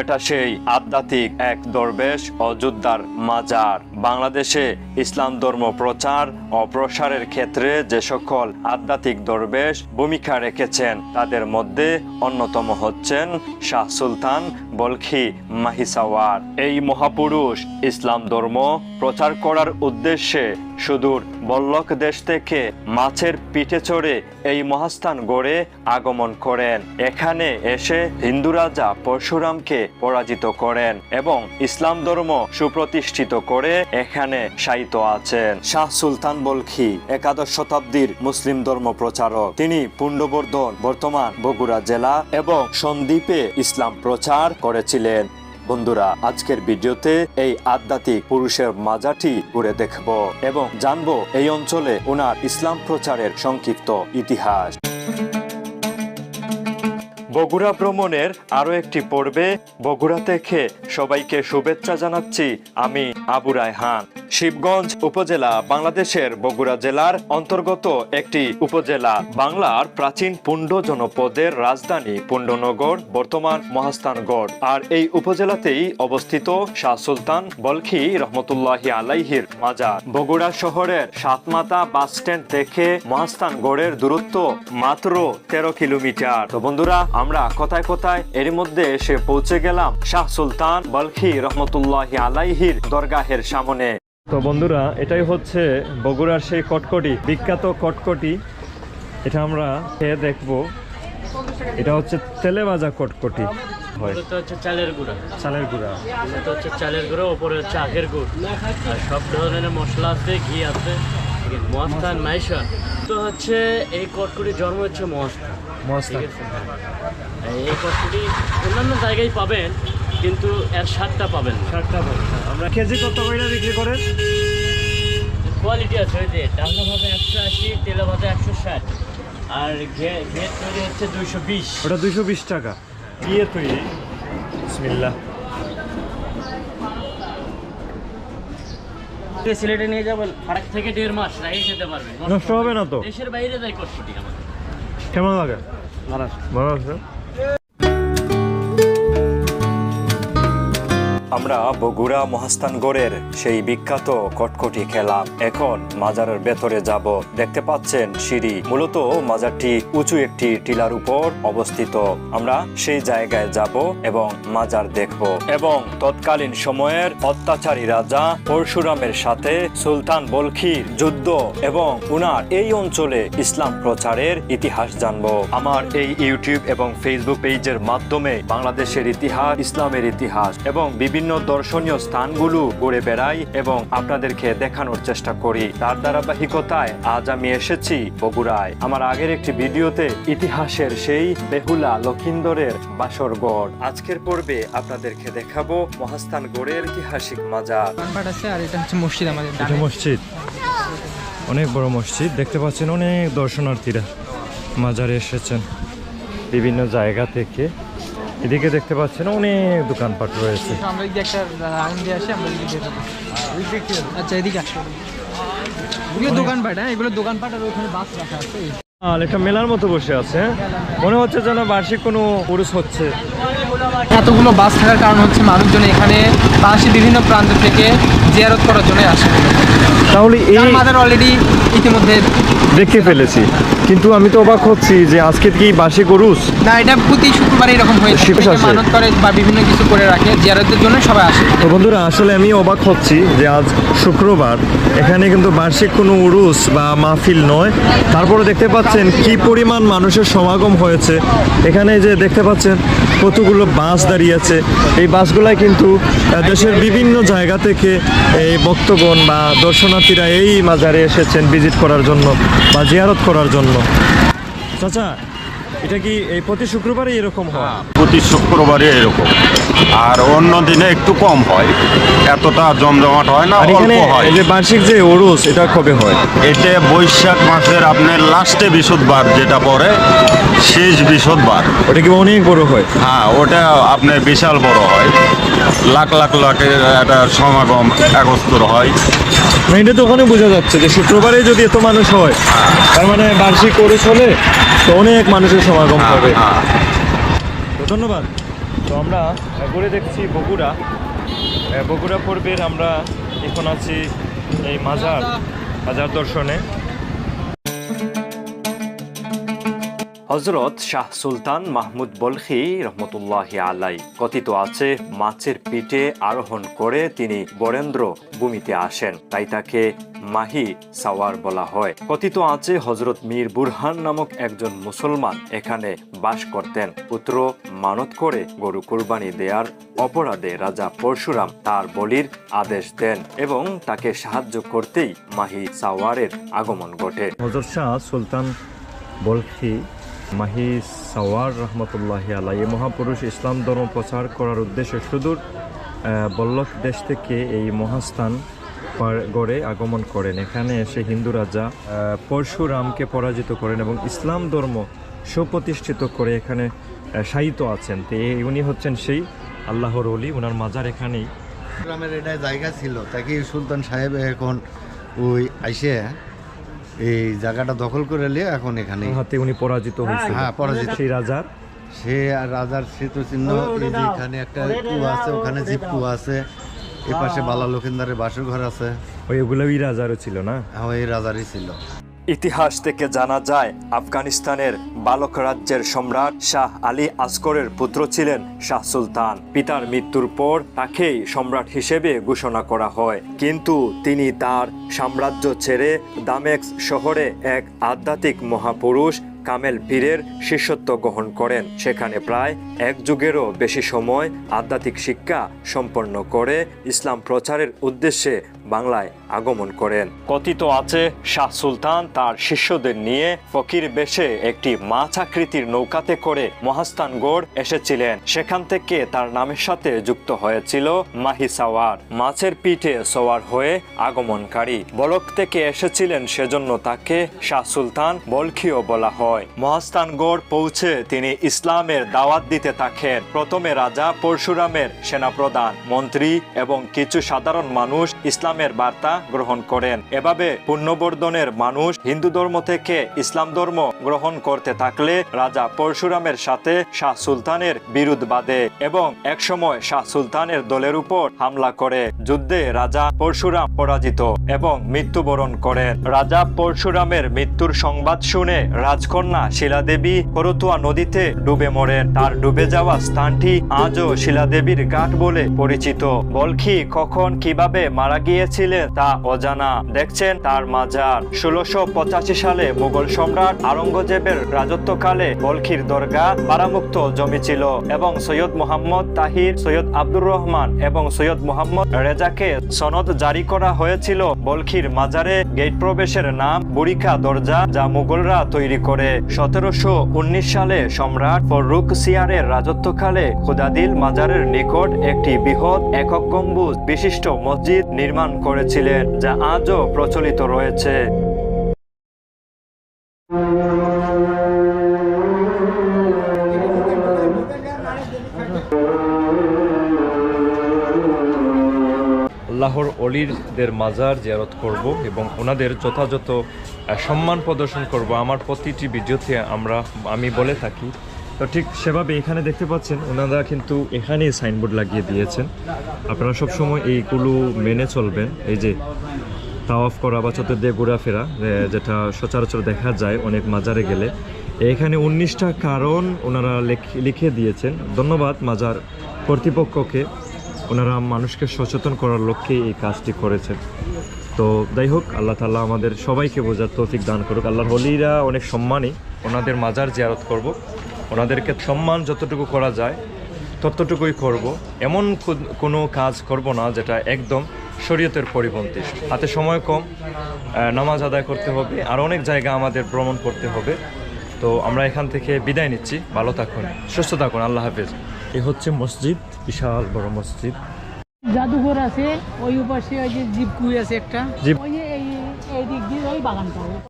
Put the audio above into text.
এটা সেই আধ্যাত্মিক এক দরবেশ যোদ্ধার মাজার। বাংলাদেশে ইসলাম ধর্ম প্রচার ও প্রসারের ক্ষেত্রে যে সকল আধ্যাত্মিক দরবেশ ভূমিকা রেখেছেন, তাদের মধ্যে অন্যতম হচ্ছেন শাহ সুলতান বলখি মাহিসাওয়ার। এই মহাপুরুষ ইসলাম ধর্ম প্রচার করার উদ্দেশ্যে সুদূর বল্লক দেশ থেকে মাছের পিঠে চড়ে এই মহাস্থান গড়ে আগমন করেন। এখানে এসে হিন্দু রাজা পরশুরামকে পরাজিত করেন এবং ইসলাম ধর্ম সুপ্রতিষ্ঠিত করে এখানে সাহিত্য আছেন। শাহ সুলতান বলখি, একাদশ শতাব্দীর মুসলিম ধর্ম প্রচারক। তিনি পুণ্ডবর্ধন বর্তমান বগুড়া জেলা এবং সন্দ্বীপে ইসলাম প্রচার করেছিলেন। বন্ধুরা, আজকের ভিডিওতে এই আধ্যাত্মিক পুরুষের মাজাটি ঘুরে দেখব এবং জানব এই অঞ্চলে ওনার ইসলাম প্রচারের সংক্ষিপ্ত ইতিহাস। বগুড়া ভ্রমণের আরও একটি পর্বে বগুড়া থেকে সবাইকে শুভেচ্ছা জানাচ্ছি আমি আবু রায়হান। শিবগঞ্জ উপজেলা বাংলাদেশের বগুড়া জেলার অন্তর্গত একটি উপজেলা। বাংলার প্রাচীন পুণ্ড জনপদের রাজধানী পুণ্ডনগর, বর্তমান মহাস্থানগড়। আর এই উপজেলাতেই অবস্থিত শাহ সুলতান বলখি রহমতুল্লাহি আলাইহির মাজার। বগুড়া শহরের সাতমাতা বাস স্ট্যান্ড থেকে মহাস্থানগড়ের দূরত্ব মাত্র তেরো কিলোমিটার। তো বন্ধুরা, আমরা কোথায় কোথায় এর মধ্যে এসে পৌঁছে গেলাম শাহ সুলতান বলখি রহমতুল্লাহি আলাইহির দরগাহের সামনে। তো বন্ধুরা এটাই হচ্ছে বগুড়ার সেই কটকটি বিখ্যাত কটকটি। এটা আমরা খেয়ে দেখব। এটা হচ্ছে তেলে ভাজা কটকটি হচ্ছে চালের গুঁড়া। চালের গুঁড়া। এটা হচ্ছে চালের গুঁড়া ওপরে হচ্ছে আখের গুড়। আর সব ধরনের মশলা আছে ঘি আছে। মাইশন তো হচ্ছে এই কটকুটির জন্ম হচ্ছে। এই কটকুটি অন্যান্য জায়গায় পাবেন কিন্তু এর স্বাদটা পাবেন না। ষাটটা বন্ধুরা আমরা কেজি কত করে বিক্রি করেন? কোয়ালিটি আছে ওই যে ডালনা ভাবে একশো আশি তেলা ভাতে একশো ষাট আর ঘে ঘের তৈরি হচ্ছে দুইশো বিশ। ওটা দুইশো বিশ টাকা। দিয়ে তৈরি। বিসমিল্লাহ। সিলেটে নিয়ে যাবেন ফারাক থেকে দেড় মাস রাখে যেতে পারবেন। নষ্ট হবে না তো? দেশের বাইরে যায় কটকুটি আমাদের কেমন লাগে? ভালো আছে? আমরা বগুড়া মহাস্থানগড়ের সেই বিখ্যাত কটকটি খেলাম। এখন মাজারের ভেতরে যাব। দেখতে পাচ্ছেন সিঁড়ি। মূলত মাজারটি উঁচু একটি টিলার উপর অবস্থিত। আমরা সেই জায়গায় যাব এবং মাজার দেখব। এবং তৎকালীন সময়ের অত্যাচারী রাজা পরশুরামের সাথে সুলতান বলখির যুদ্ধ এবং উনার এই অঞ্চলে ইসলাম প্রচারের ইতিহাস জানব। আমার এই ইউটিউব এবং ফেসবুক পেজের মাধ্যমে বাংলাদেশের ইতিহাস, ইসলামের ইতিহাস এবং বিভিন্ন দর্শনীয় স্থানগুলো ঘুরে বেড়াই এবং আপনাদেরকে দেখানোর চেষ্টা করি। তার ধারাবাহিকতায় আজ আমি এসেছি বগুড়ায়। আমার আগের একটি ভিডিওতে ইতিহাসের সেই বেহুলা লক্ষিন্দরের বাসরগড় আজকের পর্বে আপনাদেরকে দেখাবো মহাস্থানগড়ের ঐতিহাসিক মাজার। আর এটা হচ্ছে মসজিদ আমাদের মসজিদ। অনেক বড় মসজিদ। দেখতে পাচ্ছেন অনেক দর্শনার্থীরা মাজারে এসেছেন। বিভিন্ন জায়গা থেকে এদিকে দেখতে পাচ্ছেন অনেক দোকানপাট রয়েছে। আমরা যদি একটা রাউন্ড আসি আমরা এদিকে আচ্ছা এদিকে আসো। এগুলো দোকানপাট হ্যাঁ এগুলো দোকানপাট আর ওখানে বাস রাখা আছে। আর একটা মেলার মতো বসে আছে? মনে হচ্ছে যেন বার্ষিক কোনো পুরুষ হচ্ছে। এতগুলো বাস থাকার কারণ হচ্ছে মানুষজন এখানে বাংলাদেশের বিভিন্ন প্রান্ত থেকে জিয়ারত করার জন্য আসে। তাহলে এই আমাদের অলরেডি ইতিমধ্যে দেখে ফেলেছি। কিন্তু আমি তো অবাক হচ্ছি যে আজকে কি বার্ষিক উরুস না এটা প্রতি শুক্রবার এরকম হয়ে থাকে মানত করে বা বিভিন্ন কিছু করে রাখে জিয়ারতের জন্য সবাই আসে। তো বন্ধুরা আসলে আমি অবাক হচ্ছি যে আজ শুক্রবার এখানে কিন্তু বার্ষিক কোনো উরুস বা মাহফিল নয়। তারপরে দেখতে পাচ্ছেন কি পরিমাণ মানুষের সমাগম হয়েছে। এখানে যে দেখতে পাচ্ছেন কতগুলো বাস দাঁড়িয়ে আছে। এই বাসগুলাই কিন্তু দেশের বিভিন্ন জায়গা থেকে এই ভক্তগণ বা দর্শনার্থীরা এই মাজারে এসেছেন ভিজিট করার জন্য। বা জিয়ারত করার জন্য। চাচা এটা কি এই প্রতি শুক্রবারই এরকম হয়? প্রতি শুক্রবারে এরকম। আর অন্য দিনে একটু কম হয়। এতটা জমজমাট হয় না আর এখানে অল্প হয়। এই যে বার্ষিক যে ওরস এটা কবে হয়? এটা বৈশাখ মাসের আপনার লাস্টে বৃহস্পতিবার যেটা পড়ে শেষ বৃহস্পতিবার। ওটা কি অনেক বড় হয়? হ্যাঁ ওটা আপনার বিশাল বড় হয়। লাখ লাখ লাখের একটা সমাগম একস্তর হয়। মানে এটা তো ওখানে বোঝা যাচ্ছে যে শুক্রবারে যদি এত মানুষ হয়। তার মানে বার্ষিক ওরস হলে তো অনেক মানুষের সমাগম হবে। হ্যাঁ। তো ধন্যবাদ। তো আমরা ঘুরে দেখছি বগুড়া। বগুড়া পর্বের আমরা এখন আছি এই মাজার মাজার দর্শনে। হজরত শাহ সুলতান মাহমুদ বলখি রহমতুল্লাহ আলাই কথিত আছে, মাছের পিঠে আরোহণ করে তিনি বরেন্দ্র ভূমিতে আসেন, তাই তাকে মাহি সাওয়ার বলা হয়। কথিত আছে, হজরত মীর বুরহান নামক একজন মুসলমান এখানে বাস করতেন। পুত্র মানত করে গরু কুরবানি দেয়ার অপরাধে রাজা পরশুরাম তার বলির আদেশ দেন এবং তাকে সাহায্য করতেই মাহি সাওয়ারের আগমন ঘটে। হজরত শাহ সুলতান বলখি মাহি সাওয়ার রহমতুল্লাহ আলাই এই মহাপুরুষ ইসলাম ধর্ম প্রচার করার উদ্দেশ্যে সুদূর বল্লভ দেশ থেকে এই মহাস্থান গড়ে আগমন করেন। এখানে এসে হিন্দু রাজা পরশুরামকে পরাজিত করেন এবং ইসলাম ধর্ম সুপ্রতিষ্ঠিত করে এখানে শায়িত আছেন। তো উনি হচ্ছেন সেই আল্লাহর অলি ওনার মাজার এখানেই। গ্রামের এটা জায়গা ছিল তাকে সুলতান সাহেব এখন ওই আইসে? এই জায়গাটা দখল করে নিয়ে এখন এখানে হাতে উনি পরাজিত হয়েছে হ্যাঁ, পরাজিত। সেই রাজার। সে আর রাজার সেতু চিহ্ন এই যে এখানে একটা কুয়া আছে ওখানে জিপ কুয়া আছে। এ পাশে বালা লক্ষিন্দারের বাসর ঘর আছে। ওই ওগুলো ওই রাজারও ছিল না? হ্যাঁ, ওই রাজারই ছিল। ইতিহাস থেকে জানা যায় আফগানিস্তানের বালক রাজ্যের সম্রাট শাহ আলী আসগরের পুত্র ছিলেন শাহ সুলতান। পিতার মৃত্যুর পর তাকেই সম্রাট হিসেবে ঘোষণা করা হয়। কিন্তু তিনি তার সাম্রাজ্য ছেড়ে দামেক্স শহরে এক আধ্যাত্মিক মহাপুরুষ কামেল পীরের শিষ্যত্ব গ্রহণ করেন। সেখানে প্রায় এক যুগেরও বেশি সময় আধ্যাত্মিক শিক্ষা সম্পন্ন করে ইসলাম প্রচারের উদ্দেশ্যে বাংলায় আগমন করেন। কথিত আছে, শাহ সুলতান তার শিষ্যদের নিয়ে ফকির বেশে একটি মাছ আকৃতির নৌকাতে করে মহাস্থানগড় এসেছিলেন। সেখান থেকে তার নামের সাথে যুক্ত হয়েছিল মাহি সাওয়ার মাছের পিঠে সওয়ার হয়ে আগমনকারী। বলক থেকে এসেছিলেন সেজন্য তাকে শাহ সুলতান বলখিও বলা হয়। মহাস্থানগড় পৌঁছে তিনি ইসলামের দাওয়াত দিতে থাকেন। প্রথমে রাজা পরশুরামের সেনাপ্রধান, মন্ত্রী এবং কিছু সাধারণ মানুষ ইসলামের বার্তা গ্রহণ করেন। এভাবে পুণ্যবর্ধনের মানুষ হিন্দু ধর্ম থেকে ইসলাম ধর্ম গ্রহণ করতে থাকলে রাজা পরশুরামের সাথে শাহ সুলতানের বিরোধ বাঁধে এবং একসময় শাহ সুলতানের দলের উপর হামলা করে। যুদ্ধে রাজা পরশুরাম পরাজিত এবং মৃত্যুবরণ করেন রাজা পরশুরামের মৃত্যুর সংবাদ শুনে রাজকন্যা শিলাদেবী করতুয়া নদীতে ডুবে মরেন। তার ডুবে যাওয়া স্থানটি আজও শিলাদেবীর ঘাট বলে পরিচিত। বলখি কখন কীভাবে মারা গিয়েছিলেন তা অজানা। দেখছেন তার মাজার। ষোলোশো সালে মুঘল সম্রাট আরঙ্গজেবের রাজত্বকালে বলখির দরগা বারামুক্ত জমি ছিল এবং সৈয়দ মোহাম্মদ তাহির, সৈয়দ আব্দুর রহমান এবং সৈয়দ মোহাম্মদ রেজাকে সনদ জারি করা হয়েছিল বলখির মাজারে গেট প্রবেশের নাম বুড়িকা দরজা যা মুঘলরা তৈরি করে। সতেরোশো উনিশ সালে সম্রাট ফররুক সিয়ারের রাজত্বকালে খুদাদিল মাজারের নিকট একটি বৃহৎ একক গম্বুজ বিশিষ্ট মসজিদ নির্মাণ করেছিলেন যা আজও প্রচলিত রয়েছে। আল্লাহর অলিরদের মাজার জিয়ারত করব এবং ওনাদের যথাযথ সম্মান প্রদর্শন করব। আমার প্রতিটি ভিডিওতে আমরা, আমি বলে থাকি। তো ঠিক সেভাবে এখানে দেখতে পাচ্ছেন, ওনারা কিন্তু এখানেই সাইনবোর্ড লাগিয়ে দিয়েছেন। আপনারা সব সময় এইগুলো মেনে চলবেন। এই যে তাওয়াফ করা বা চতুর্দিকে ঘোরাফেরা যেটা সচরাচর দেখা যায় অনেক মাজারে গেলে। এখানে উনিশটা কারণ ওনারা লিখে দিয়েছেন। ধন্যবাদ মাজার কর্তৃপক্ষকে। ওনারা মানুষকে সচেতন করার লক্ষ্যে এই কাজটি করেছেন। তো যাই হোক, আল্লাহ তাল্লাহ আমাদের সবাইকে বোঝার তৌফিক দান করুক। আল্লাহর হলিরা অনেক সম্মানী। ওনাদের মাজার জিয়ারত করব। ওনাদেরকে সম্মান যতটুকু করা যায়, ততটুকুই করব। এমন কোনো কাজ করব না যেটা একদম শরীয়তের পরিপন্থী। হাতে সময় কম নামাজ আদায় করতে হবে, আর অনেক জায়গা আমাদের ভ্রমণ করতে হবে। তো আমরা এখান থেকে বিদায় নিচ্ছি। ভালো থাকুন, সুস্থ থাকুন। আল্লাহ হাফেজ। এ হচ্ছে মসজিদ বিশাল বড় মসজিদ। জাদুঘর আছে ওই পাশে ওই যে জিপ কুই আছে একটা। ওই এই দিক দিয়ে ওই বাগানটা।